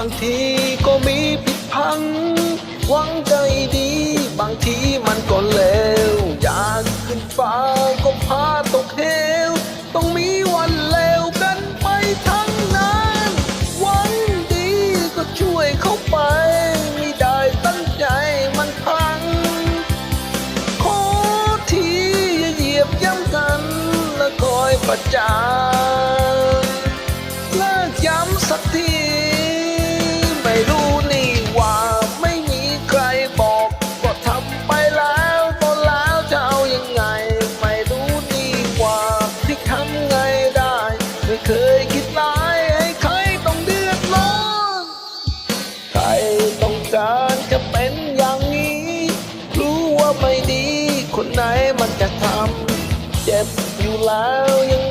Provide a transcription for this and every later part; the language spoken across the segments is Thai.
บางทีก็มีผิดพัง หวังใจดี บางทีมันก็เลวอยากขึ้นฟ้าก็พาตกเหวต้องมีวันเลวกันไปทั้งนั้นหวังดีก็ช่วยเขาไป ไม่ได้ตั้งใจมันพัง ขอทีอย่าเหยียบย้ำกัน และคอยประจานเลิกย้ำสักที คนไหนมันจะทำเจ็บอยู่แล้วยัง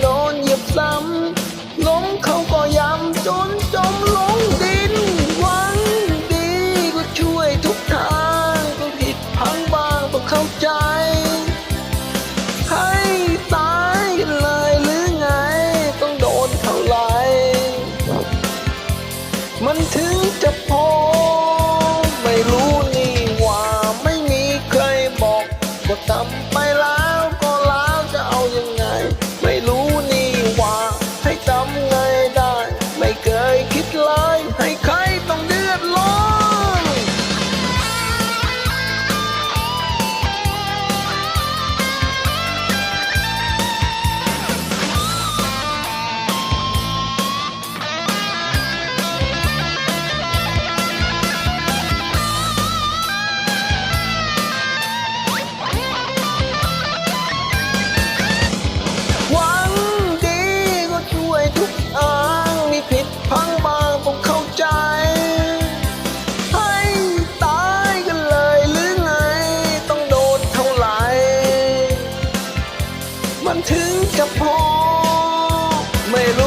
จะพอไม่รู้